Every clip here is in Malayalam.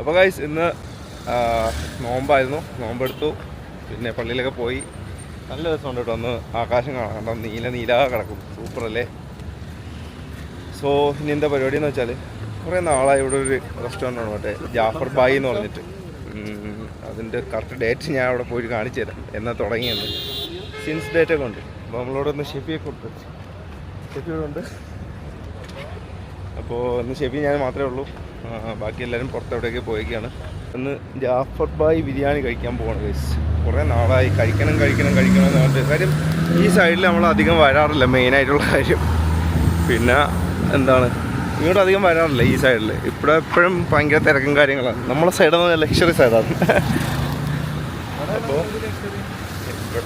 അപ്പോൾ ഗൈസ് ഇന്ന് നോമ്പായിരുന്നു. നോമ്പെടുത്തു. പിന്നെ പള്ളിയിലൊക്കെ പോയി. നല്ല രസമുണ്ട് കേട്ടോ ഒന്ന് ആകാശം കാണാം കണ്ടോ? നീല നീല കിടക്കും. സൂപ്പർ അല്ലേ? സോ ഇനി എന്താ പരിപാടി എന്ന് വെച്ചാൽ കുറേ നാളായി ഇവിടെ ഒരു റെസ്റ്റോറന്റ് ആണ് മറ്റേ ജാഫർ ബായി എന്ന് പറഞ്ഞിട്ട്. അതിന്റെ കറക്റ്റ് ഡേറ്റ് ഞാൻ അവിടെ പോയി കാണിച്ചു തരാം. എന്നാൽ തുടങ്ങിയത് സിൻസ് ഡേറ്റ് ഒക്കെ ഉണ്ട്. അപ്പോൾ നമ്മളോട് ഒന്ന് ഷെഫിയെ കൊടുത്തു ഷെഫിയോടുണ്ട്. അപ്പോൾ ഒന്ന് ഷെഫി ഞാൻ മാത്രമേ ഉള്ളൂ. ബാക്കി എല്ലാവരും പുറത്തെവിടെയൊക്കെ പോയേക്കാണ് ഇന്ന് ജാഫർ ബായ് ബിരിയാണി കഴിക്കാൻ പോകണം ഗൈസ് കുറേ നാളായി. കഴിക്കണം കഴിക്കണം കഴിക്കണം എന്ന് പറഞ്ഞിട്ട്. കാര്യം ഈ സൈഡിൽ നമ്മൾ അധികം വരാറില്ല. മെയിനായിട്ടുള്ള കാര്യം. പിന്നെ എന്താണ്? ഇങ്ങോട്ട് അധികം വരാറില്ല ഈ സൈഡിൽ ഇവിടെ എപ്പോഴും ഭയങ്കര തിരക്കും കാര്യങ്ങളാണ്. നമ്മളെ സൈഡ് ലക്ഷറി സൈഡാണ് അപ്പോൾ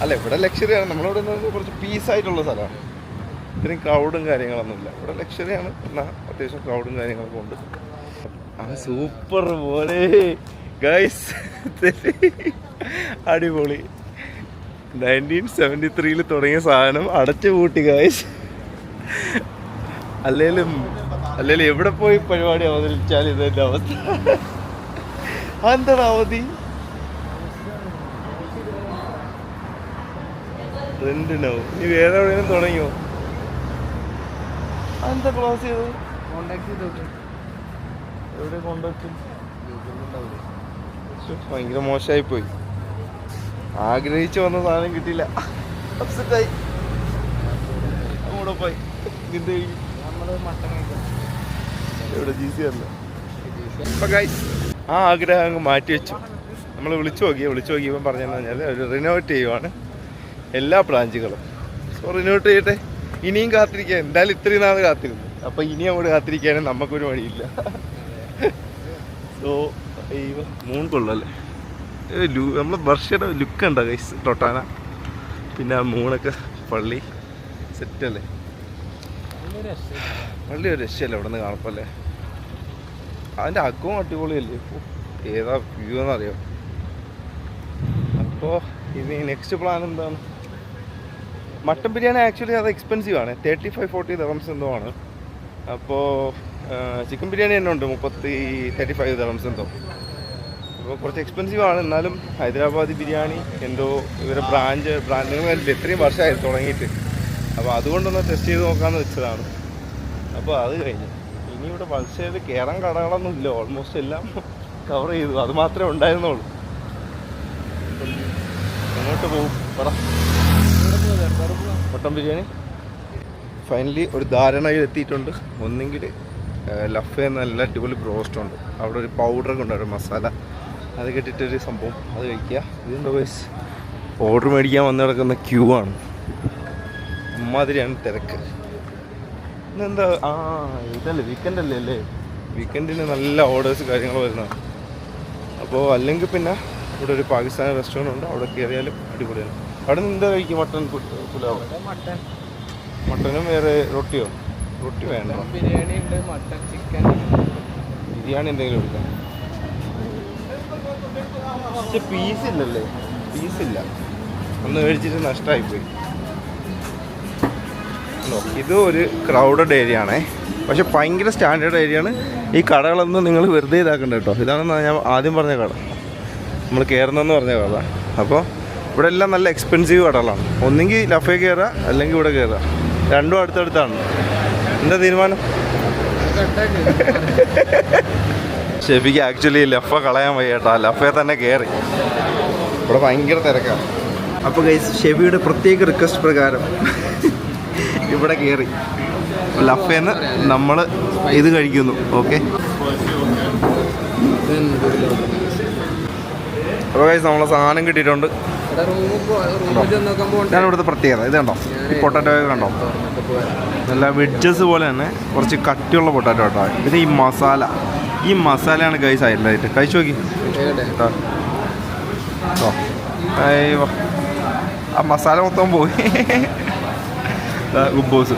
അല്ല ഇവിടെ ലക്ഷറിയാണ് നമ്മളിവിടെ നിന്ന് കുറച്ച് പീസായിട്ടുള്ള സ്ഥലമാണ്. ഇത്രയും ക്രൗഡും കാര്യങ്ങളൊന്നുമില്ല. ഇവിടെ ലക്ഷറിയാണ് എന്നാൽ അത്യാവശ്യം ക്രൗഡും കാര്യങ്ങളൊക്കെ ഉണ്ട്. സൂപ്പർ പോലെ ഗൈസ് അടിപൊളി. നയന്റീൻ സെവന്റി ത്രീയിൽ തുടങ്ങിയ സാധനം അടച്ചു പൂട്ടി ഗൈസ് അല്ലേലും അല്ലേലും എവിടെ പോയി പരിപാടി അവതരിച്ചാൽ ഇതെന്റെ അവസ്ഥ. എന്താണ് അവധി? റെന്റിനോ നീ വേറെ എവിടെയെങ്കിലും തുടങ്ങിയോ? എന്താ ക്ലോസ് ചെയ്തത്? കോണ്ടാക്ട് ചെയ്തോട്ടെ എവിടെ കൊണ്ടുവച്ചു ഭയങ്കര മോശമായി പോയി ആഗ്രഹിച്ചു വന്ന സാധനം കിട്ടിയില്ല. അപ്സെറ്റായി. അവിടെ പോയി. നമ്മൾ എവിടെ? ജി സി അല്ല ആ ആഗ്രഹം അങ്ങ് മാറ്റി വെച്ചു. നമ്മൾ വിളിച്ചു നോക്കി വിളിച്ചു നോക്കിയപ്പോൾ പറഞ്ഞതെന്ന് പറഞ്ഞാൽ ഒരു റിനോവേറ്റ് ചെയ്യുവാണ് എല്ലാ ബ്രാഞ്ചുകളും. സോ റിനോവേറ്റ് ചെയ്യട്ടെ. ഇനിയും കാത്തിരിക്കാൻ. എന്തായാലും ഇത്രയും നാൾ കാത്തിരുന്നു. അപ്പോൾ ഇനി അങ്ങോട്ട് കാത്തിരിക്കാനും നമുക്കൊരു വഴിയില്ല. സോ മൂൺ കൊള്ളല്ലേ. നമ്മളെ വർഷയുടെ ലുക്ക് ഉണ്ടോ ഗൈസ് ടൊട്ടാന. പിന്നെ ആ മൂണൊക്കെ പള്ളി. സെറ്റല്ലേ? പള്ളി ഒരു രക്ഷയല്ലേ ഇവിടെ നിന്ന് കാണപ്പല്ലേ അതിന്റെ അക്കവും അടിപൊളിയല്ലേ ഏതാ വ്യൂ എന്നറിയോ? അപ്പോൾ ഇനി നെക്സ്റ്റ് പ്ലാൻ എന്താണ്? മട്ടൻ ബിരിയാണി ആക്ച്വലി അത് എക്സ്പെൻസീവ് ആണ്. തേർട്ടി ഫൈവ് ഫോർട്ടി ദറംസ് എന്തോ ആണ് അപ്പോൾ ചിക്കൻ ബിരിയാണി തന്നെ ഉണ്ട്. മുപ്പത്തി തേർട്ടി ഫൈവ് ദറംസ് എന്തോ. അപ്പോൾ കുറച്ച് എക്സ്പെൻസീവ് ആണ്. എന്നാലും ഹൈദരാബാദി ബിരിയാണി എന്തോ ഇവരെ ബ്രാഞ്ച് ബ്രാൻഡ് കണ്ടില്ലേ? ഇത്രയും വർഷമായി തുടങ്ങിയിട്ട്. അപ്പോൾ അതുകൊണ്ടൊന്ന് ടെസ്റ്റ് ചെയ്ത് നോക്കാമെന്ന് വെച്ചതാണ്. അപ്പോൾ അത് കഴിഞ്ഞു. ഇനി ഇവിടെ പൾസേത് കയറാൻ കടകളൊന്നും ഇല്ല. ഓൾമോസ്റ്റ് എല്ലാം കവർ ചെയ്തു. അത് മാത്രമേ ഉണ്ടായിരുന്നുള്ളൂ. എങ്ങോട്ട് പോകും പറ. മട്ടൻ ബിരിയാണി. ഫൈനലി ഒരു ധാരണയിൽ എത്തിയിട്ടുണ്ട് ഒന്നെങ്കിൽ ലഫ നല്ല അടിപൊളി ബ്രോസ്റ്റ് ഉണ്ട്. അവിടെ ഒരു പൗഡർ ഉണ്ട് ഒരു മസാല. അത് കെട്ടിട്ടൊരു സംഭവം. അത് കഴിക്കുക. ഇതെന്താ വയസ്സ് ഓർഡർ മേടിക്കാൻ വന്നു കിടക്കുന്ന ക്യൂ ആണ്. അമ്മാതിരിയാണ് തിരക്ക്. ഇന്നെന്താ? ആ ഇതല്ലേ വീക്കെൻഡ് അല്ലേ അല്ലേ? വീക്കെൻഡിന് നല്ല ഓർഡേഴ്സ് കാര്യങ്ങൾ വരുന്നതാണ്. അപ്പോൾ അല്ലെങ്കിൽ പിന്നെ ഇവിടെ ഒരു പാകിസ്ഥാൻ റെസ്റ്റോറന്റ് ഉണ്ട്. അവിടെ കയറിയാലും അടിപൊളിയാണ്. അവിടെ നിന്ന് എന്താ കഴിക്കും മട്ടൻ പുലാവ്? മട്ടൻ മട്ടനും വേറെ റൊട്ടിയോ? റൊട്ടി വേണ്ട? ബിരിയാണി ഉണ്ട് മട്ടൻ ചിക്കൻ. ബിരിയാണി എന്തെങ്കിലും എടുക്കാം. പക്ഷെ പീസ് ഇല്ലല്ലേ? പീസ് ഇല്ല. ഒന്ന് മേടിച്ചിട്ട് നഷ്ടമായിപ്പോയി ഇത് ഒരു ക്രൗഡഡ് ഏരിയ ആണേ. പക്ഷെ ഭയങ്കര സ്റ്റാൻഡേർഡ് ഏരിയ ആണ്. ഈ കടകളൊന്നും നിങ്ങൾ വെറുതെ ഇതാക്കണ്ട കേട്ടോ. ഇതാണ് ഞാൻ ആദ്യം പറഞ്ഞ കട. നമ്മൾ കയറുന്നതെന്ന് പറഞ്ഞ കട. അപ്പോൾ ഇവിടെ എല്ലാം നല്ല എക്സ്പെൻസീവ് കടകളാണ്. ഒന്നെങ്കിൽ ലഫേ കയറുക അല്ലെങ്കിൽ ഇവിടെ കയറുക. രണ്ടും അടുത്തടുത്താണ്. എന്താ തീരുമാനം? ഷെഫിക്ക് ആക്ച്വലി ലഫ കളയാൻ വയ്യട്ടാ. ലഫയെ തന്നെ കയറി ഇവിടെ ഭയങ്കര തിരക്കാണ് അപ്പോൾ ഗൈസ് ഷെഫിയുടെ പ്രത്യേക റിക്വസ്റ്റ് പ്രകാരം ഇവിടെ കയറി ലഫേന്ന് നമ്മൾ ഇത് കഴിക്കുന്നു ഓക്കെ അപ്പോൾ ഗൈസ് നമ്മളെ സാധനം കിട്ടിയിട്ടുണ്ട്. ഇതാണ് ഇവിടുത്തെ പ്രത്യേകത. ഇത് കണ്ടോ? ഈ പൊട്ടാറ്റോ കണ്ടോ? നല്ല വെഡ്ജസ് പോലെ തന്നെ കുറച്ച് കട്ടിയുള്ള പൊട്ടാറ്റോ കേട്ടോ പിന്നെ ഈ മസാല ഈ മസാലയാണ് ഗൈസ് ഹൈലൈറ്റ് കഴിച്ചു നോക്കി. കേട്ടോ. ആ. മസാല മൊത്തം പോയി. ഗുബോസ്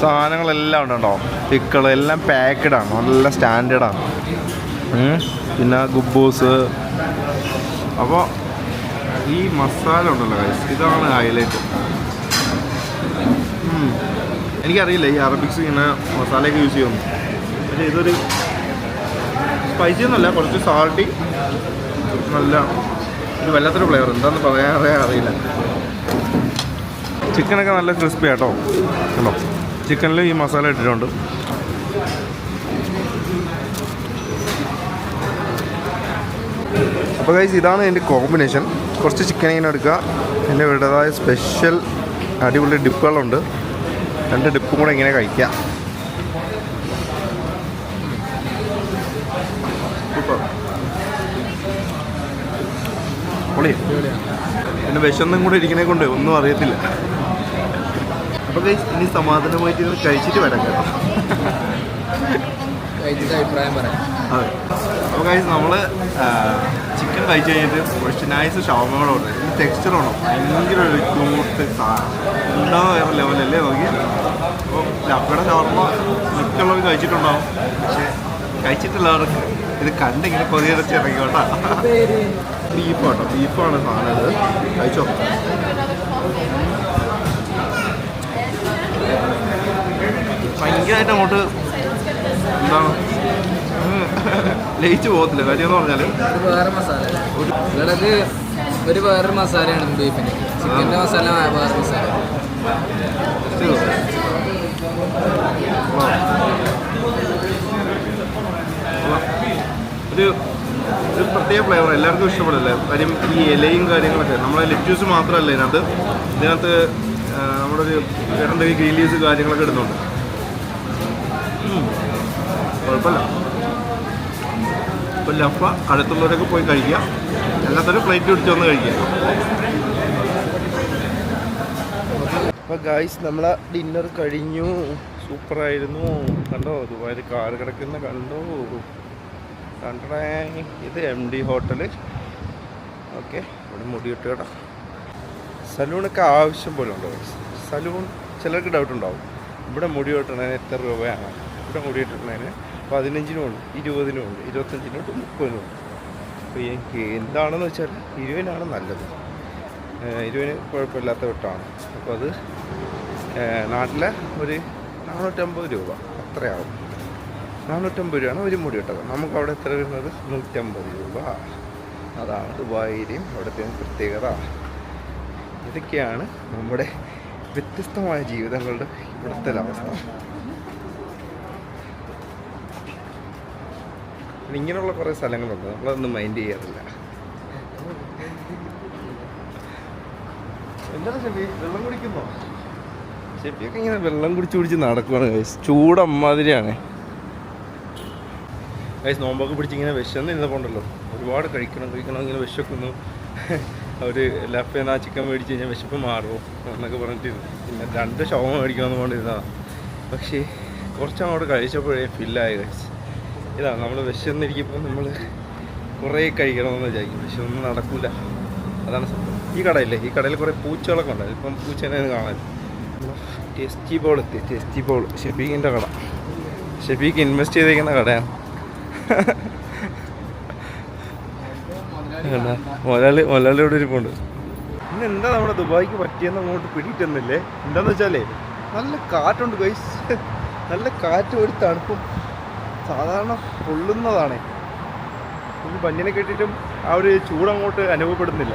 സാധനങ്ങളെല്ലാം ഉണ്ട് കേട്ടോ. പിക്കൾ എല്ലാം പാക്കഡാണ് നല്ല സ്റ്റാൻഡേർഡാണ്. പിന്നെ ഗുബോസ് അപ്പോൾ ഈ മസാല ഉണ്ടല്ലോ ഗൈസ് ഇതാണ് ഹൈലൈറ്റ് എനിക്കറിയില്ല ഈ അറബിക്സ് ഇങ്ങനെ മസാലയൊക്കെ യൂസ് ചെയ്യുന്നു. പക്ഷേ ഇതൊരു സ്പൈസി ഒന്നുമല്ല കുറച്ച് സാൾട്ടി നല്ല ഒരു വല്ലാത്തൊരു ഫ്ലേവർ എന്താന്ന് പറയാറേ അറിയില്ല. ചിക്കനൊക്കെ നല്ല ക്രിസ്പി ആട്ടോ. കണ്ടോ? ചിക്കനിൽ ഈ മസാല ഇട്ടിട്ടുണ്ട്. അപ്പോൾ ഗൈസ് ഇതാണ് എന്റെ കോമ്പിനേഷൻ കുറച്ച് ചിക്കൻ ഇങ്ങനെ എടുക്കുക. എന്റെ വീടേതായ സ്പെഷ്യൽ അടിപൊളി ഡിപ്പുകളുണ്ട്. രണ്ട് ഡിപ്പും കൂടെ ഇങ്ങനെ കഴിക്കുക പൊളി. പിന്നെ വിശന്നും കൂടെ ഇരിക്കണേ കൊണ്ട് ഒന്നും അറിയത്തില്ല. അപ്പോൾ ഗൈസ് ഇനി സമാധാനമായിട്ട് ഇത് കഴിച്ചിട്ട് വരാം കേട്ടോ. കഴിച്ചിട്ട് അഭിപ്രായം പറയാം. അതെ. അപ്പോൾ കഴിച്ച് നമ്മൾ ചിക്കൻ കഴിച്ച് കഴിഞ്ഞിട്ട് കുറച്ച് നൈസ് ഉണ്ട് ടെക്സ്ചർ ആണോ? ഭയങ്കര ഒരു ക്യൂട്ട് ഉണ്ടാവുന്ന വേറെ ലെവലല്ലേ നോക്കി അപ്പോൾ ലപ്പയുടെ ഷവർമ്മ മിക്കുള്ളവർ കഴിച്ചിട്ടുണ്ടാവും പക്ഷേ കഴിച്ചിട്ടുള്ളവർക്ക് ഇത് കണ്ടിങ്ങനെ കൊതിയടച്ച് ഇറങ്ങി കേട്ടോ ബീഫ് കേട്ടോ ബീഫാണ് സാധനം ഇത്. കഴിച്ചോ? ഭയങ്കരമായിട്ട് അങ്ങോട്ട് എന്താണ്? ലയിച്ചു പോകത്തില്ല. കാര്യം എന്ന് പറഞ്ഞാൽ ഇത് വേറെ മസാല. ഇവിടെ ഒരു വേറൊരു മസാലയാണ് ബീഫിന് ചിക്കന്റെ മസാല വേറെ മസാല. ഒരു ഒരു പ്രത്യേക ഫ്ലേവർ എല്ലാവർക്കും ഇഷ്ടപ്പെടില്ല കാര്യം ഈ ഇലയും കാര്യങ്ങളൊക്കെ. നമ്മളെ ലെറ്റ്യൂസ് മാത്രമല്ല ഇതിനകത്ത്. ഇതിനകത്ത് നമ്മുടെ ഒരു രണ്ട് ഗ്രീൻ ലീവ്സ് കാര്യങ്ങളൊക്കെ ഇടുന്നുണ്ട്. കുഴപ്പമില്ല. ഇപ്പം ലഫ അടുത്തുള്ളവരൊക്കെ പോയി കഴിക്കുക. എല്ലാത്തരം പ്ലേറ്റ് പിടിച്ച് വന്ന് കഴിക്കുക. അപ്പോൾ ഗായ്സ് നമ്മളെ ഡിന്നർ കഴിഞ്ഞു. സൂപ്പറായിരുന്നു. കണ്ടോ? ദുബായിൽ കാർ കിടക്കുന്ന കണ്ടോ? കണ്ടേ ഇത് എം ഡി ഹോട്ടൽ ഓക്കെ ഇവിടെ മുടിയിട്ട് കേട്ടോ സലൂണൊക്കെ ആവശ്യം പോലെ ഉണ്ടോ സലൂൺ ചിലർക്ക് ഡൗട്ട് ഉണ്ടാവും. ഇവിടെ മുടി വെട്ടണതിന് എത്ര രൂപയാണ്? ഇവിടെ മുടി വെട്ടണതിന് പതിനഞ്ചിനും ഉണ്ട് ഇരുപതിനും ഉണ്ട് ഇരുപത്തഞ്ചിനും ഉണ്ട് മുപ്പതിനും ഉണ്ട് അപ്പോൾ എനിക്ക് എന്താണെന്ന് വെച്ചാൽ ഇരുപതിനാണ് നല്ലത്. ഇരുപതിന് കുഴപ്പമില്ലാത്ത വെട്ടാണ്. അപ്പോൾ അത് നാട്ടിലെ ഒരു നാനൂറ്റമ്പത് രൂപ. അത്രയാവും. നാനൂറ്റമ്പത് രൂപയാണ് ഒരു മുടി വെട്ടത്. നമുക്ക് അവിടെ എത്ര വരുന്നത്? നൂറ്റമ്പത് രൂപ. അതാണ് ദുബായിലെയും അവിടുത്തെ പ്രത്യേകത. ഇതൊക്കെയാണ് നമ്മുടെ വ്യത്യസ്തമായ ജീവിതങ്ങളുടെ ഇവിടുത്തെ അവസ്ഥ പിന്നെ ഇങ്ങനെയുള്ള കുറേ സ്ഥലങ്ങളുണ്ട്. നമ്മളതൊന്നും മൈൻഡ് ചെയ്യാറില്ല. എന്താണ് വെള്ളം കുടിക്കുന്നോ? ഷെഫിയൊക്കെ ഇങ്ങനെ വെള്ളം കുടിച്ച് കുടിച്ച് നടക്കുവാണ് ഗൈസ് ചൂടമ്മാതിരിയാണ്. ഗൈസ് നോമ്പൊക്കെ പിടിച്ച് ഇങ്ങനെ വിശന്ന് ഇരുന്നപ്പോണ്ടല്ലോ ഒരുപാട് കഴിക്കണം കഴിക്കണം ഇങ്ങനെ വിശക്കുന്നു. അവർ ലഫേന്ന് ആ ചിക്കൻ മേടിച്ച് കഴിഞ്ഞാൽ വിശപ്പ് മാറുമോ എന്നൊക്കെ പറഞ്ഞിട്ടിരുന്നു. പിന്നെ രണ്ട് ഷവ മേടിക്കണമെന്ന് പറഞ്ഞിരുന്നതാണ് പക്ഷേ കുറച്ചങ്ങോട്ട് കഴിച്ചപ്പോഴേ ഫില്ലായി കഴിച്ച് ഇതാ നമ്മൾ വിശന്നിരിക്കുമ്പോൾ നമ്മൾ കുറേ കഴിക്കണമെന്ന് വിചാരിക്കും. പക്ഷെ ഒന്നും നടക്കില്ല അതാണ് സംഭവം. ഈ കടയില്ലേ? ഈ കടയിൽ കുറേ പൂച്ചകളൊക്കെ ഉണ്ട്. ഇപ്പം പൂച്ചേനെ കാണാൻ ടെസ്റ്റി ബോൾ എത്തി. Tasty ball. ഷെഫീഖിന്റെ കട. ഷെഫീഖ് ഇൻവെസ്റ്റ് ചെയ്തേക്കുന്ന കടയാണ്. മൊലാളി മുതലാളി മുതലാളി ഇവിടെ ഇരിപ്പുണ്ട്. പിന്നെ എന്താ നമ്മുടെ ദുബായിക്ക് പറ്റിയെന്ന് അങ്ങോട്ട് പിടിയിട്ടുന്നില്ലേ എന്താന്ന് വെച്ചാലേ നല്ല കാറ്റുണ്ട് ഗൈസ് നല്ല കാറ്റ് ഒരു തണുപ്പും സാധാരണ പൊള്ളുന്നതാണേ. ഈ പഞ്ഞിനെ കെട്ടിയിട്ടും ആ ഒരു ചൂടങ്ങോട്ട് അനുഭവപ്പെടുന്നില്ല.